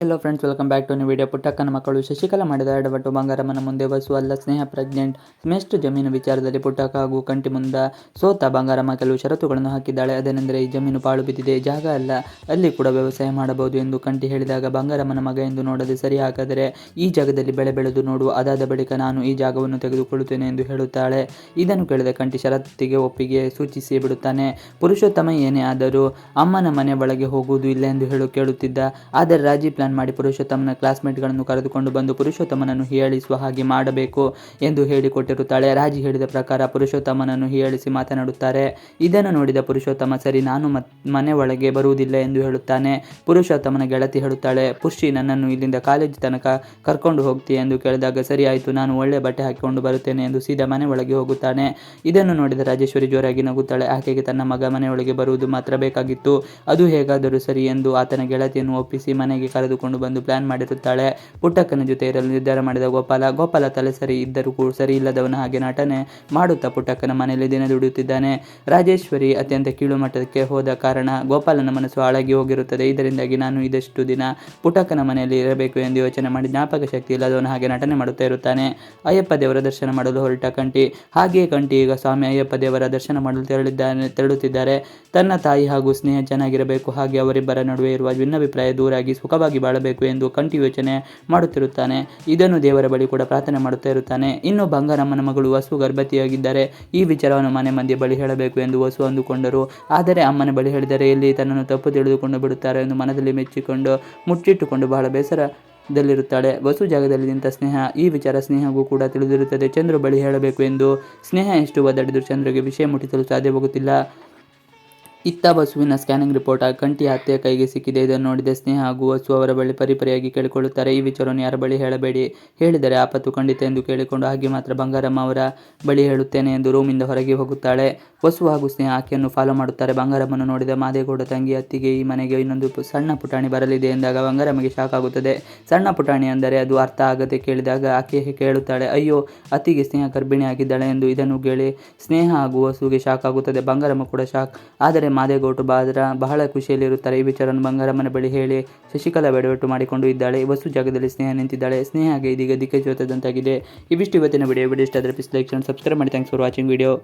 Hello friends welcome back to new video ಪುಟ್ಟಕ್ಕನ ಮಕ್ಕಳು ಶಶಿಕಲಾ ಮಾಡಿದ ಎಡವಟ್ಟು ಬಂಗಾರಮ್ಮನ ಮುಂದೆ ವಸುವಲ್ಲ ಸ್ನೇಹ ಪ್ರೆಗ್ನೆಂಟ್ ಸ್ಮೆಸ್ಟ್ ಜಮೀನು ವಿಚಾರದಲ್ಲಿ ಪುಟ್ಟಕ್ಕ ಹಾಗೂ ಕಂಟಿ ಮುಂದ ಸೋತ ಬಂಗಾರಮ್ಮ ಕೆಲವು ಷರತ್ತುಗಳನ್ನು ಹಾಕಿದ್ದಾಳೆ. ಅದೇನೆಂದರೆ ಈ ಜಮೀನು ಪಾಳು ಬಿದ್ದಿದೆ. ಜಾಗ ಅಲ್ಲ. ಅಲ್ಲಿ ಕೂಡ ವ್ಯವಸಾಯ ಮಾಡಬಹುದು ಎಂದು ಕಂಟಿ ಹೇಳಿದಾಗ, ಬಂಗಾರಮ್ಮನ ಮಗ ಎಂದು ನೋಡದೆ ಸರಿ ಹಾಗಾದರೆ ಈ ಜಾಗದಲ್ಲಿ ಬೆಳೆ ಬೆಳೆದು ನೋಡು ಅದಾದ ಬಳಿಕ ನಾನು ಈ ಜಾಗವನ್ನು ತೆಗೆದುಕೊಳ್ಳುತ್ತೇನೆ ಎಂದು ಹೇಳುತ್ತಾಳೆ. ಇದನ್ನು ಕೇಳಿದ ಕಂಟಿ ಷರತ್ತಿಗೆ ಒಪ್ಪಿಗೆ ಸೂಚಿಸಿ ಬಿಡುತ್ತಾನೆ. ಪುರುಷೋತ್ತಮ ಏನೇ ಆದರೂ ಅಮ್ಮನ ಮನೆ ಒಳಗೆ ಹೋಗುವುದು ಇಲ್ಲ ಎಂದು ಹೇಳು ಕೇಳುತ್ತಿದ್ದ. ಆದರೆ ರಾಜಿ ಪ್ಲಾನ್ ಮಾಡಿ ಪುರುಷೋತ್ತಮನ ಕ್ಲಾಸ್ಮೇಟ್ಗಳನ್ನು ಕರೆದುಕೊಂಡು ಬಂದು ಪುರುಷೋತ್ತಮನನ್ನು ಹೀಯಾಳಿಸುವ ಹಾಗೆ ಮಾಡಬೇಕು ಎಂದು ಹೇಳಿಕೊಟ್ಟಿರುತ್ತಾಳೆ. ರಾಜಿ ಹೇಳಿದ ಪ್ರಕಾರ ಪುರುಷೋತ್ತಮನನ್ನು ಹೀಯಾಳಿಸಿ ಮಾತನಾಡುತ್ತಾರೆ. ಇದನ್ನು ನೋಡಿದ ಪುರುಷೋತ್ತಮ, ಸರಿ, ನಾನು ಮನೆ ಒಳಗೆ ಬರುವುದಿಲ್ಲ ಎಂದು ಹೇಳುತ್ತಾನೆ. ಪುರುಷೋತ್ತಮನ ಗೆಳತಿ ಹೇಳುತ್ತಾಳೆ ಪುಷಿ ನನ್ನನ್ನು ಇಲ್ಲಿಂದ ಕಾಲೇಜ್ ತನಕ ಕರ್ಕೊಂಡು ಹೋಗ್ತೀಯ? ಎಂದು ಕೇಳಿದಾಗ, ಸರಿ, ಆಯಿತು, ನಾನು ಒಳ್ಳೆ ಬಟ್ಟೆ ಹಾಕಿಕೊಂಡು ಬರುತ್ತೇನೆ ಎಂದು ಸೀದಾ ಮನೆ ಒಳಗೆ ಹೋಗುತ್ತಾನೆ. ಇದನ್ನು ನೋಡಿದ ರಾಜೇಶ್ವರಿ ಜೋರಾಗಿ ನಗುತ್ತಾಳೆ. ಆಕೆಗೆ ತನ್ನ ಮಗ ಮನೆಯೊಳಗೆ ಬರುವುದು ಮಾತ್ರ ಬೇಕಾಗಿತ್ತು. ಅದು ಹೇಗಾದರೂ ಸರಿ ಎಂದು ಆತನ ಗೆಳತಿಯನ್ನು ಒಪ್ಪಿಸಿ ಮನೆಗೆ ಕರೆದುಕೊಂಡು ಬಂದು ಪ್ಲಾನ್ ಮಾಡಿರುತ್ತಾಳೆ. ಪುಟ್ಟಕ್ಕನ ಜೊತೆ ಇರಲು ನಿರ್ಧಾರ ಮಾಡಿದ ಗೋಪಾಲ ಗೋಪಾಲ ತಲೆ ಸರಿ ಇದ್ದರೂ ಕೂಡ ಸರಿ ಇಲ್ಲದವನ ಹಾಗೆ ನಟನೆ ಮಾಡುತ್ತಾ ಪುಟ್ಟಕ್ಕನ ಮನೆಯಲ್ಲಿ ದಿನ ದುಡಿಯುತ್ತಿದ್ದಾನೆ. ರಾಜೇಶ್ವರಿ ಅತ್ಯಂತ ಕೀಳು ಮಟ್ಟಕ್ಕೆ ಹೋದ ಕಾರಣ ಗೋಪಾಲನ ಮನಸ್ಸು ಹಾಳಾಗಿ ಹೋಗಿರುತ್ತದೆ. ಇದರಿಂದಾಗಿ ನಾನು ಇದಷ್ಟು ದಿನ ಪುಟ್ಟಕ್ಕನ ಮನೆಯಲ್ಲಿ ಇರಬೇಕು ಎಂದು ಯೋಚನೆ ಮಾಡಿ ಜ್ಞಾಪಕ ಶಕ್ತಿ ಇಲ್ಲದವನ ಹಾಗೆ ನಟನೆ ಮಾಡುತ್ತಾ ಇರುತ್ತಾನೆ. ಅಯ್ಯಪ್ಪ ದೇವರ ದರ್ಶನ ಮಾಡಲು ಹೊರಟ ಕಂಠಿ. ಹಾಗೆಯೇ ಕಂಠಿ ಈಗ ಸ್ವಾಮಿ ಅಯ್ಯಪ್ಪ ದೇವರ ದರ್ಶನ ಮಾಡಲು ತೆರಳಿದ್ದಾನೆ, ತೆರಳುತ್ತಿದ್ದಾರೆ. ತನ್ನ ತಾಯಿ ಹಾಗೂ ಸ್ನೇಹ ಚೆನ್ನಾಗಿರಬೇಕು. ಹಾಗೆ ಅವರಿಬ್ಬರ ನಡುವೆ ಇರುವ ಭಿನ್ನಾಭಿಪ್ರಾಯ ದೂರಾಗಿ ಸುಖವಾಗಿ ಬಾಳಬೇಕು ಎಂದು ಕಂಠಿ ಯೋಚನೆ ಮಾಡುತ್ತಿರುತ್ತಾನೆ. ಇದನ್ನು ದೇವರ ಬಳಿ ಕೂಡ ಪ್ರಾರ್ಥನೆ ಮಾಡುತ್ತಾ ಇರುತ್ತಾನೆ. ಇನ್ನು ಬಂಗಾರಮ್ಮನ ಮಗಳು ವಸು ಗರ್ಭತಿಯಾಗಿದ್ದಾರೆ ಈ ವಿಚಾರವನ್ನು ಮನೆ ಮಂದಿ ಬಳಿ ಹೇಳಬೇಕು ಎಂದು ವಸು ಅಂದುಕೊಂಡರು. ಆದರೆ ಅಮ್ಮನ ಬಳಿ ಹೇಳಿದರೆ ಇಲ್ಲಿ ತನ್ನನ್ನು ತಪ್ಪು ತಿಳಿದುಕೊಂಡು ಬಿಡುತ್ತಾರೆ ಎಂದು ಮನದಲ್ಲಿ ಮೆಚ್ಚಿಕೊಂಡು ಮುಚ್ಚಿಟ್ಟುಕೊಂಡು ಬಹಳ ಬೇಸರ ದಲ್ಲಿರುತ್ತಾಳೆ ವಸು ಜಾಗದಲ್ಲಿ ನಿಂತ ಸ್ನೇಹ, ಈ ವಿಚಾರ ಸ್ನೇಹಗೂ ಕೂಡ ತಿಳಿದಿರುತ್ತದೆ. ಚಂದ್ರು ಬಳಿ ಹೇಳಬೇಕು ಎಂದು, ಸ್ನೇಹ ಎಷ್ಟು ಒದ್ದಾಡಿದ್ರು ಚಂದ್ರಗೆ ವಿಷಯ ಮುಟ್ಟಿಸಲು ಸಾಧ್ಯವಾಗುತ್ತಿಲ್ಲ. ಇತ್ತ ವಸುವಿನ ಸ್ಕ್ಯಾನಿಂಗ್ ರಿಪೋರ್ಟ್. ಆ ಕಂಟಿ ಹತ್ಯೆ ಕೈಗೆ ಸಿಕ್ಕಿದೆ. ಇದನ್ನು ನೋಡಿದ ಸ್ನೇಹ ಹಾಗೂ ವಸು ಅವರ ಬಳಿ ಪರಿಪರಿಯಾಗಿ ಕೇಳಿಕೊಳ್ಳುತ್ತಾರೆ. ಈ ವಿಚಾರವನ್ನು ಯಾರ ಬಳಿ ಹೇಳಬೇಡಿ. ಹೇಳಿದರೆ ಆಪತ್ತು ಖಂಡಿತ ಎಂದು ಕೇಳಿಕೊಂಡು ಹಾಗೆ ಮಾತ್ರ ಬಂಗಾರಮ್ಮ ಅವರ ಬಳಿ ಹೇಳುತ್ತೇನೆ ಎಂದು ರೂಮಿಂದ ಹೊರಗೆ ಹೋಗುತ್ತಾಳೆ. ವಸು ಹಾಗೂ ಸ್ನೇಹ ಆಕೆಯನ್ನು ಫಾಲೋ ಮಾಡುತ್ತಾರೆ. ಬಂಗಾರಮ್ಮನ್ನು ನೋಡಿದ ಮಾದೇಗೌಡ ತಂಗಿ ಅತ್ತಿಗೆ ಈ ಮನೆಗೆ ಇನ್ನೊಂದು ಸಣ್ಣ ಪುಟಾಣಿ ಬರಲಿದೆ ಎಂದಾಗ ಬಂಗಾರಮ್ಮಗೆ ಶಾಕ್ ಆಗುತ್ತದೆ. ಸಣ್ಣ ಪುಟಾಣಿ ಅಂದರೆ ಅದು ಅರ್ಥ ಆಗದೆ ಕೇಳಿದಾಗ ಆಕೆ ಕೇಳುತ್ತಾಳೆ. ಅಯ್ಯೋ, ಅತ್ತಿಗೆ ಸ್ನೇಹ ಗರ್ಭಿಣಿ ಆಗಿದ್ದಾಳೆ ಎಂದು ಇದನ್ನು ಕೇಳಿ ಸ್ನೇಹ ಹಾಗೂ ವಸುವಿಗೆ ಶಾಕ್ ಆಗುತ್ತದೆ. ಬಂಗಾರಮ್ಮ ಕೂಡ ಶಾಕ್. ಆದರೆ ಮಾದೇಗೌಡರು ಬಾದ್ರ ಬಹಳ ಖುಷಿಯಲ್ಲಿರುತ್ತಾರೆ. ಈ ವಿಚಾರವನ್ನು ಬಂಗಾರಮ್ಮನ ಬಳಿ ಹೇಳಿ ಶಶಿಕಲಾ ಬೆಡವಟ್ಟು ಮಾಡಿಕೊಂಡು ಇದ್ದಾಳೆ. ವಸ್ತು ಜಾಗದಲ್ಲಿ ಸ್ನೇಹ ನಿಂತಿದ್ದಾಳೆ. ಸ್ನೇಹ ಹಾಗೆ ಇದೀಗ ದಿಕ್ಕೆ ಜೋತದಂತಾಗಿದೆ. ಇವಿಷ್ಟು ಇವತ್ತಿನ ವಿಡಿಯೋ. ವಿಡಿಯೋ ಇಷ್ಟ ಆದರೆ ಪ್ಲೀಸ್ ಲೈಕ್ ಸಬ್ಸ್ಕ್ರೈಬ್ ಮಾಡಿ. Thanks for watching video